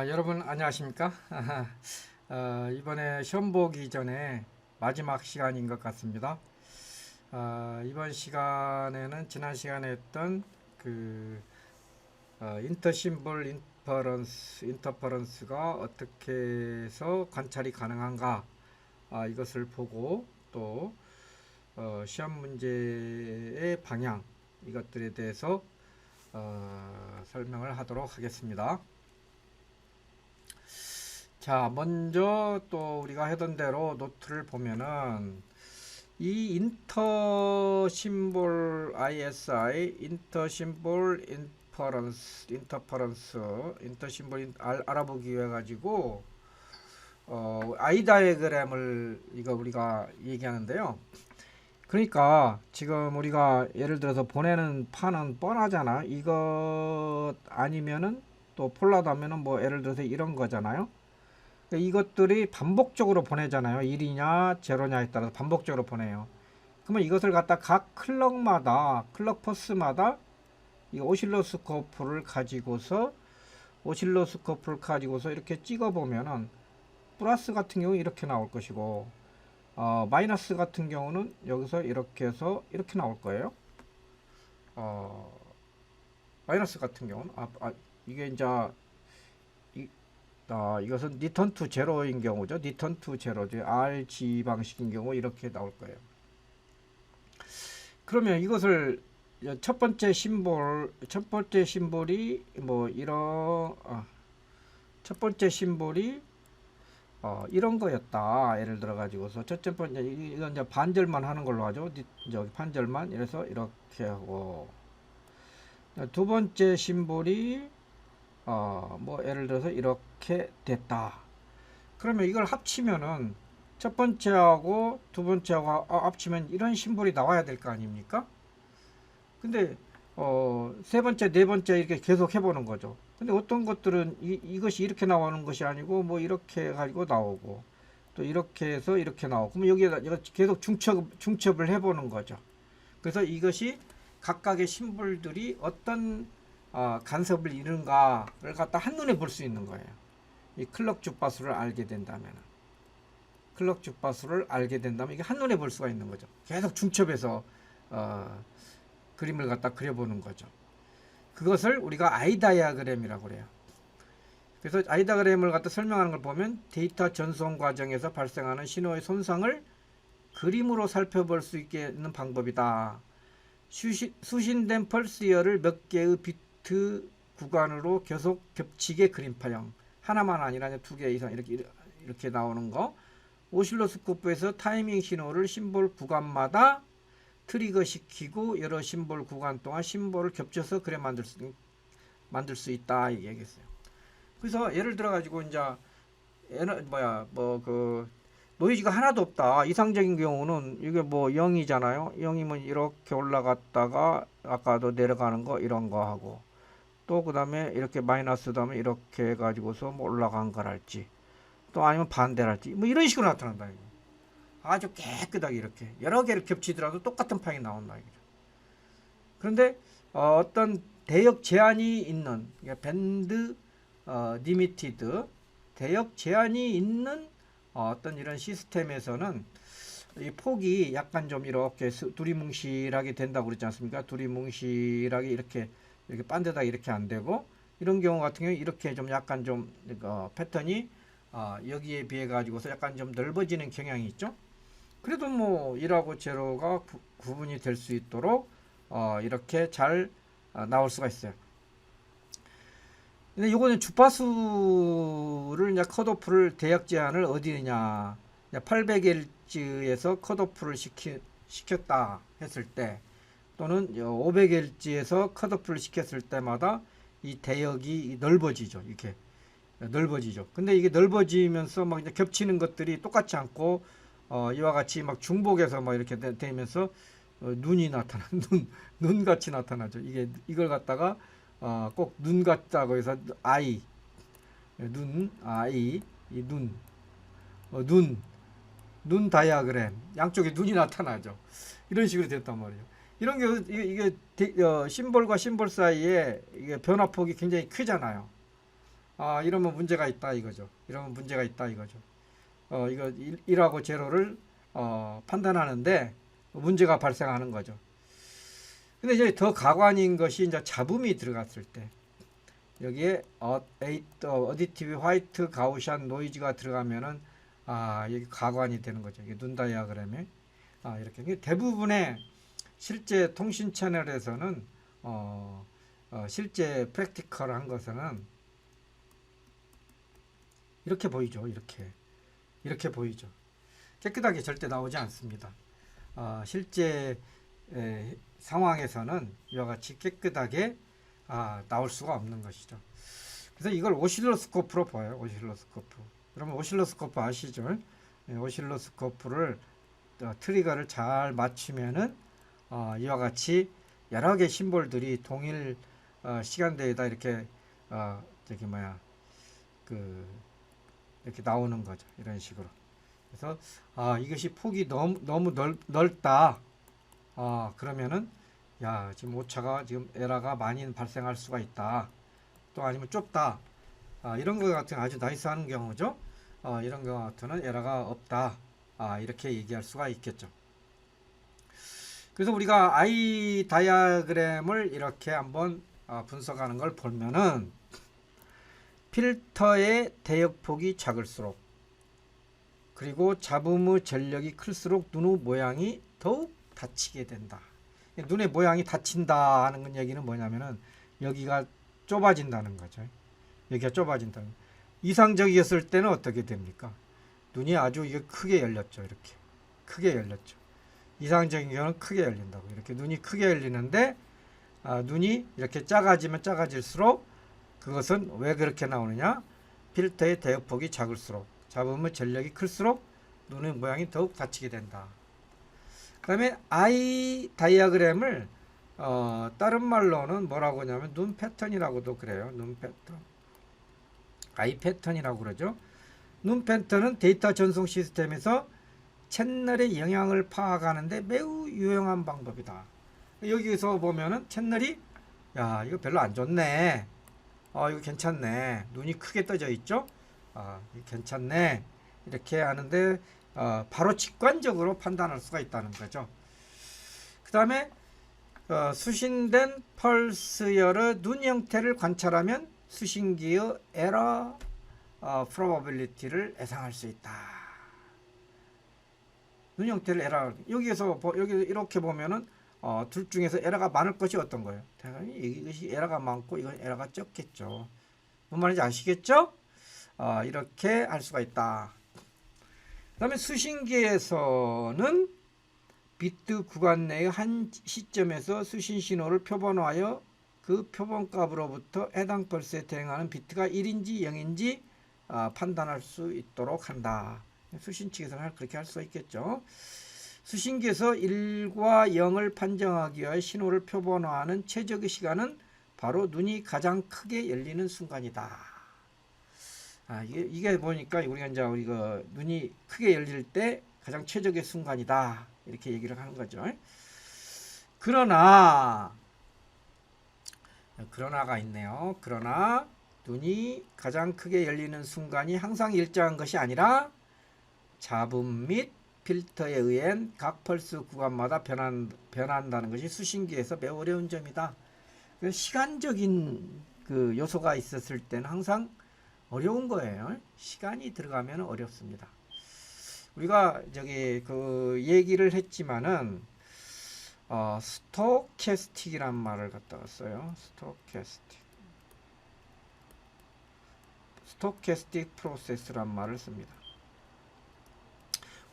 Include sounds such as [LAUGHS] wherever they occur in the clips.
아, 여러분 안녕하십니까? 어, 이번에 시험 보기 전에 마지막 시간인 것 같습니다. 아, 이번 시간에는 지난 시간에 했던 그 어, 인터심볼 인퍼런스 인터퍼런스가 어떻게 해서 관찰이 가능한가 아, 이것을 보고 또 어, 시험 문제의 방향 이것들에 대해서 어, 설명을 하도록 하겠습니다. 자, 먼저 또 우리가 하던 대로 노트를 보면은 이 인터 심볼 ISI 인터 심볼 인퍼런스 인터퍼런스 인터 심볼 알아보기 위해 가지고 어, 아이 다이어그램을 이거 우리가 얘기하는데요. 그러니까 지금 우리가 예를 들어서 보내는 판은 뻔하잖아. 이것 아니면은 또 폴라다면은 뭐 예를 들어서 이런 거잖아요. 그러니까 이것들이 반복적으로 보내잖아요. 1이냐 제로냐에 따라서 반복적으로 보내요. 그러면 이것을 갖다 각 클럭마다 클럭 퍼스마다 이 오실로스코프를 가지고서 오실로스코프를 가지고서 이렇게 찍어 보면은 플러스 같은 경우 이렇게 나올 것이고 어, 마이너스 같은 경우는 여기서 이렇게 해서 이렇게 나올 거예요. 어, 마이너스 같은 경우는 아, 아, 이게 이제 이, 아, 이것은 리턴 투 제로인 경우죠. 리턴 투 제로죠. RG 방식인 경우 이렇게 나올 거예요. 그러면 이것을 첫 번째 심볼, 첫 번째 심볼이 뭐 이런 아, 첫 번째 심볼이 어, 이런 거였다. 예를 들어 가지고서 첫째 번째 이- 이건 이제 반절만 하는 걸로 하죠. 니- 저기 반절만 이래서 이렇게 하고 두 번째 심볼이 어, 뭐 예를 들어서 이렇게 됐다. 그러면 이걸 합치면은 첫 번째하고 두 번째하고 아- 합치면 이런 심볼이 나와야 될 거 아닙니까? 근데 어, 세 번째, 네 번째 이렇게 계속 해보는 거죠. 근데 어떤 것들은 이, 이것이 이렇게 나오는 것이 아니고 뭐 이렇게 가지고 나오고 또 이렇게 해서 이렇게 나오고 그러면 여기에다 이거 계속 중첩, 중첩을 해보는 거죠. 그래서 이것이 각각의 심볼들이 어떤 어, 간섭을 이루는가를 갖다 한눈에 볼 수 있는 거예요. 이 클럭 주파수를 알게 된다면 클럭 주파수를 알게 된다면 이게 한눈에 볼 수가 있는 거죠. 계속 중첩해서 어, 그림을 갖다 그려보는 거죠. 그것을 우리가 아이 다이아그램이라고 그래요. 그래서 아이 다이아그램을 갖다 설명하는 걸 보면 데이터 전송 과정에서 발생하는 신호의 손상을 그림으로 살펴볼 수 있는 방법이다. 수신, 수신된 펄스열을 몇 개의 비 트 구간으로 계속 겹치게 그림파형 하나만 아니라 두 개 이상 이렇게 이렇게 나오는 거 오실로스코프에서 타이밍 신호를 심볼 구간마다 트리거 시키고 여러 심볼 구간 동안 심볼을 겹쳐서 그래 만들 수 만들 수 있다 이 얘기했어요. 그래서 예를 들어 가지고 이제 에너 뭐야 뭐 그 노이즈가 하나도 없다. 이상적인 경우는 이게 뭐 0이잖아요. 0이면 이렇게 올라갔다가 아까도 내려가는 거 이런 거 하고 또 그 다음에 이렇게 마이너스 다음에 이렇게 해 가지고서 뭐 올라간 거랄지 또 아니면 반대랄지 뭐 이런 식으로 나타난다 이거. 아주 깨끗하게 이렇게 여러 개를 겹치더라도 똑같은 파이 나온다 이거죠. 그런데 어, 떤 대역 제한이 있는 그러니까 밴드 어, 리미티드 대역 제한이 있는 어, 어떤 이런 시스템에서는 이 폭이 약간 좀 이렇게 스- 두리뭉실하게 된다고 그랬지 않습니까? 두리뭉실하게 이렇게 이렇게 반대다 이렇게 안 되고 이런 경우 같은 경우 이렇게 좀 약간 좀 어, 패턴이 어, 여기에 비해 가지고서 약간 좀 넓어지는 경향이 있죠. 그래도 뭐 1하고 제로가 구, 구분이 될 수 있도록 어, 이렇게 잘 어, 나올 수가 있어요. 근데 요거는 주파수를 이제 컷오프를 대역 제한을 어디냐 800Hz에서 컷오프를 시키, 시켰다 했을 때 또는 500Hz에서 컷오프를 시켰을 때마다 이 대역이 넓어지죠 이렇게 넓어지죠 근데 이게 넓어지면서 막 이제 겹치는 것들이 똑같지 않고 어, 이와 같이 막 중복해서 막 이렇게 되, 되면서 어, 눈이 나타나 [LAUGHS] 눈 눈같이 나타나죠 이게 이걸 갖다가 어, 꼭 눈 같다고 해서 아이 눈 아이 이눈 어, 눈, 눈 다이아그램 양쪽에 눈이 나타나죠. 이런 식으로 됐단 말이에요. 이런 게 이게, 이게 데- 어, 심볼과 심볼 사이에 이게 변화폭이 굉장히 크잖아요. 아 이러면 문제가 있다 이거죠. 이러면 문제가 있다 이거죠. 어 이거 1, 하고 제로를 어, 판단하는데 문제가 발생하는 거죠. 근데 이제 더 가관인 것이 이제 잡음이 들어갔을 때 여기에 어, 어, 어디티브 화이트 가우시안 노이즈가 들어가면은 아 여기 가관이 되는 거죠. 이게 눈 다이아그램에 아 이렇게 대부분의 실제 통신 채널에서는 어, 어 실제 프랙티컬 한 것은 이렇게 보이죠. 이렇게 이렇게 보이죠. 깨끗하게 절대 나오지 않습니다. 어, 실제 에, 상황에서는 이와 같이 깨끗하게 아, 나올 수가 없는 것이죠. 그래서 이걸 오실로스코프로 봐요. 오실로스코프. 여러분 오실로스코프 아시죠? 예, 오실로스코프를 어, 트리거를 잘 맞추면은 어, 이와 같이 여러 개 심볼들이 동일 어, 시간대에다 이렇게 어, 저기 뭐야 그 이렇게 나오는 거죠. 이런 식으로. 그래서 아 이것이 폭이 너무 너무 넓, 넓다. 아 그러면은 야 지금 오차가 지금 에러가 많이 발생할 수가 있다. 또 아니면 좁다. 아 이런 거 같은 아주 나이스한 경우죠. 아 이런 거 같은 에러가 없다. 아 이렇게 얘기할 수가 있겠죠. 그래서 우리가 I 다이아그램을 이렇게 한번 아, 분석하는 걸 보면은 필터의 대역폭이 작을수록 그리고 잡음의 전력이 클수록 눈의 모양이 더욱 닫히게 된다. 눈의 모양이 닫힌다 하는 얘기는 뭐냐면은 여기가 좁아진다는 거죠. 여기가 좁아진다는. 이상적이었을 때는 어떻게 됩니까? 눈이 아주 이게 크게 열렸죠. 이렇게 크게 열렸죠. 이상적인 경우는 크게 열린다고 이렇게 눈이 크게 열리는데 아, 눈이 이렇게 작아지면 작아질수록 그것은 왜 그렇게 나오느냐? 필터의 대역폭이 작을수록 잡음의 전력이 클수록 눈의 모양이 더욱 닫히게 된다. 그 다음에 I 다이아그램을 어, 다른 말로는 뭐라고 하냐면 눈 패턴이라고도 그래요. 눈 패턴. I 패턴이라고 그러죠. 눈 패턴은 데이터 전송 시스템에서 채널의 영향을 파악하는데 매우 유용한 방법이다. 여기서 보면은 채널이 야 이거 별로 안 좋네. 어 이거 괜찮네. 눈이 크게 떠져 있죠. 아 괜찮네. 이렇게 하는데 어, 바로 직관적으로 판단할 수가 있다는 거죠. 그 다음에 어, 수신된 펄스열의 눈 형태를 관찰하면 수신기의 에러 어, 프로바빌리티를 예상할 수 있다. 눈 형태를 에러 여기에서 보, 여기 이렇게 보면은 어, 둘 중에서 에러가 많을 것이 어떤 거예요? 당연히 이것이 에러가 많고 이건 에러가 적겠죠. 뭔 말인지 아시겠죠? 어, 이렇게 할 수가 있다. 그 다음에 수신기에서는 비트 구간 내의 한 시점에서 수신 신호를 표본화하여 그 표본값으로부터 해당 펄스에 대응하는 비트가 1인지 0인지 아, 판단할 수 있도록 한다. 수신 측에서는 그렇게 할 수 있겠죠. 수신기에서 1과 0을 판정하기 위해 신호를 표본화하는 최적의 시간은 바로 눈이 가장 크게 열리는 순간이다. 아, 이게, 이게 보니까 우리가 이제 우리가 눈이 크게 열릴 때 가장 최적의 순간이다. 이렇게 얘기를 하는 거죠. 그러나 그러나가 있네요. 그러나 눈이 가장 크게 열리는 순간이 항상 일정한 것이 아니라 잡음 및 필터에 의한 각 펄스 구간마다 변한, 변한다는 것이 수신기에서 매우 어려운 점이다. 그 시간적인 그 요소가 있었을 때는 항상 어려운 거예요. 시간이 들어가면 어렵습니다. 우리가 저기 그 얘기를 했지만은 어, 스토캐스틱이란 말을 갖다 왔어요. 스토캐스틱. 스토캐스틱 프로세스란 말을 씁니다.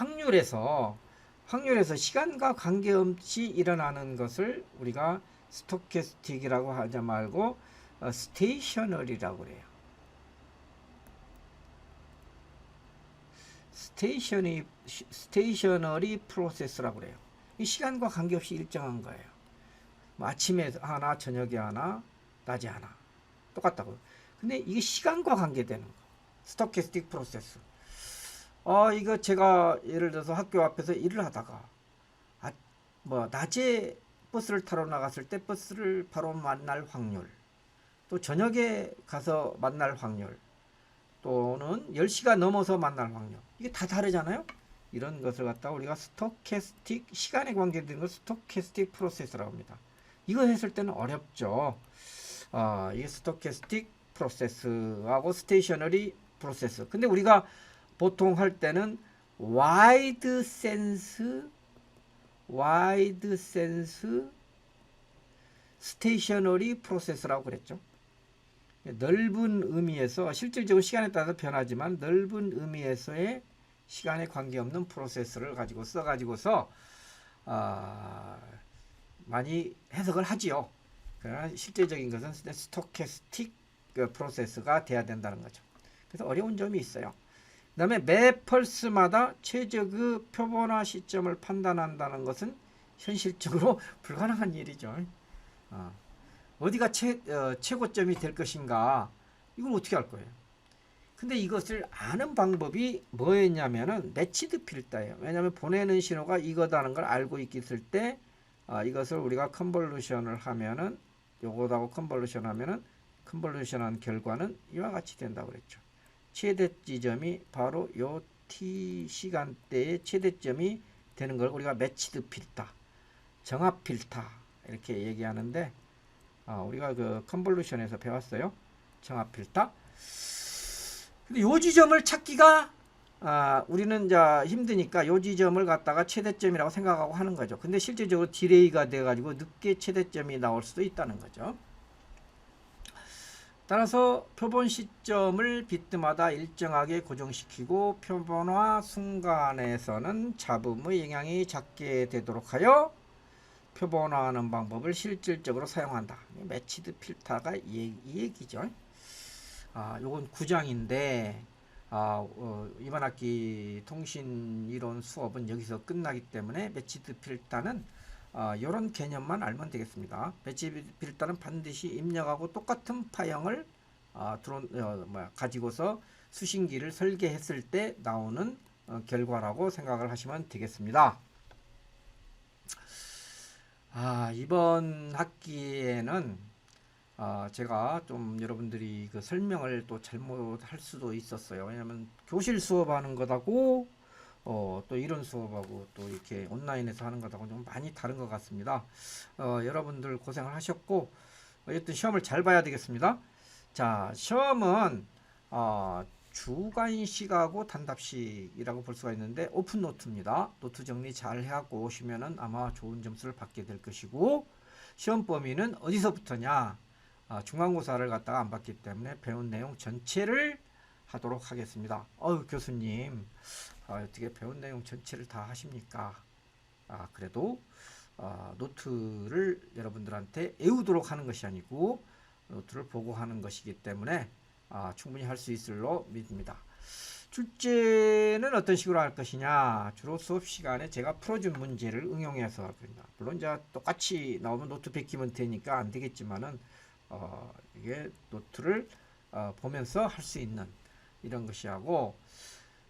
확률에서 확률에서 시간과 관계없이 일어나는 것을 우리가 스토캐스틱이라고 하지 말고 어, 스테이셔널이라고 그래요. 스테이셔너리, 스테이셔너리 프로세스라고 그래요. 이 시간과 관계없이 일정한 거예요. 뭐 아침에 하나, 저녁에 하나, 낮에 하나. 똑같다고. 근데 이게 시간과 관계되는 거. 스토캐스틱 프로세스. 어, 이거 제가 예를 들어서 학교 앞에서 일을 하다가, 아, 뭐, 낮에 버스를 타러 나갔을 때 버스를 바로 만날 확률. 또 저녁에 가서 만날 확률 또는 10시가 넘어서 만날 확률 이게 다 다르잖아요. 이런 것을 갖다가 우리가 스토캐스틱 시간에 관계된 걸 스토캐스틱 프로세스라고 합니다. 이거 했을 때는 어렵죠. 아, 이게 스토캐스틱 프로세스하고 스테이셔너리 프로세스. 근데 우리가 보통 할 때는 와이드 센스 와이드 센스 스테이셔너리 프로세스라고 그랬죠. 넓은 의미에서 실질적으로 시간에 따라서 변하지만 넓은 의미에서의 시간에 관계없는 프로세스를 가지고 써가지고서 아, 많이 해석을 하지요. 그러나 실제적인 것은 스토캐스틱 그 프로세스가 돼야 된다는 거죠. 그래서 어려운 점이 있어요. 그다음에 매 펄스마다 최적의 표본화 시점을 판단한다는 것은 현실적으로 [LAUGHS] 불가능한 일이죠. 어. 어디가 최, 어, 최고점이 될 것인가 이걸 어떻게 할 거예요? 근데 이것을 아는 방법이 뭐였냐면은 매치드 필터예요. 왜냐하면 보내는 신호가 이거다는 걸 알고 있을 때 아, 이것을 우리가 컨볼루션을 하면은 요거하고 컨볼루션 하면은 컨볼루션한 결과는 이와 같이 된다고 그랬죠. 최대 지점이 바로 요 t 시간대의 최대점이 되는 걸 우리가 매치드 필터, 정합 필터 이렇게 얘기하는데 아, 우리가 그 컨볼루션에서 배웠어요. 정합 필터. 근데 요 지점을 찾기가 아, 우리는 이제 힘드니까 요 지점을 갖다가 최대점이라고 생각하고 하는 거죠. 근데 실제적으로 디레이가 돼 가지고 늦게 최대점이 나올 수도 있다는 거죠. 따라서 표본 시점을 비트마다 일정하게 고정시키고 표본화 순간에서는 잡음의 영향이 작게 되도록 하여 표본화하는 방법을 실질적으로 사용한다. 매치드 필터가 이, 이 얘기죠. 아, 요건 9장인데 아, 어, 이번 학기 통신 이론 수업은 여기서 끝나기 때문에 매치드 필터는 아, 이런 개념만 알면 되겠습니다. 매치드 필터는 반드시 입력하고 똑같은 파형을 아, 드론, 어, 뭐야, 가지고서 수신기를 설계했을 때 나오는 어, 결과라고 생각을 하시면 되겠습니다. 아, 이번 학기에는 아, 제가 좀 여러분들이 그 설명을 또 잘못할 수도 있었어요. 왜냐면 교실 수업하는 것하고 어, 또 이런 수업하고 또 이렇게 온라인에서 하는 것하고 좀 많이 다른 것 같습니다. 어, 여러분들 고생을 하셨고 어쨌든 시험을 잘 봐야 되겠습니다. 자, 시험은 어, 주관식하고 단답식이라고 볼 수가 있는데 오픈 노트입니다. 노트 정리 잘 해갖고 오시면은 아마 좋은 점수를 받게 될 것이고 시험 범위는 어디서부터냐? 아, 중간고사를 갖다가 안 받기 때문에 배운 내용 전체를 하도록 하겠습니다. 어유 교수님 아, 어떻게 배운 내용 전체를 다 하십니까? 아, 그래도 아, 노트를 여러분들한테 애우도록 하는 것이 아니고 노트를 보고 하는 것이기 때문에 아, 충분히 할 수 있을로 믿습니다. 출제는 어떤 식으로 할 것이냐? 주로 수업 시간에 제가 풀어준 문제를 응용해서 할 겁니다. 물론 이제 똑같이 나오면 노트 베끼면 되니까 안 되겠지만은 어, 이게 노트를 어, 보면서 할 수 있는 이런 것이 하고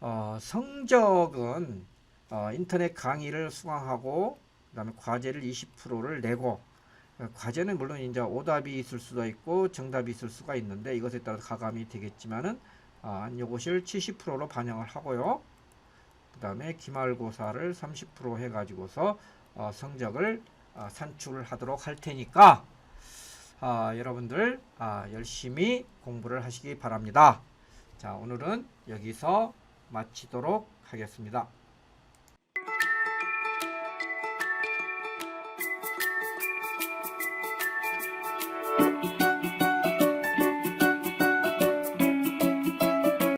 어, 성적은 어, 인터넷 강의를 수강하고 그다음에 과제를 20%를 내고 어, 과제는 물론 이제 오답이 있을 수도 있고 정답이 있을 수가 있는데 이것에 따라 가감이 되겠지만은 아, 요것을 70%로 반영을 하고요. 그 다음에 기말고사를 30% 해가지고서 어, 성적을 어, 산출을 하도록 할 테니까 아, 여러분들 아, 열심히 공부를 하시기 바랍니다. 자, 오늘은 여기서 마치도록 하겠습니다.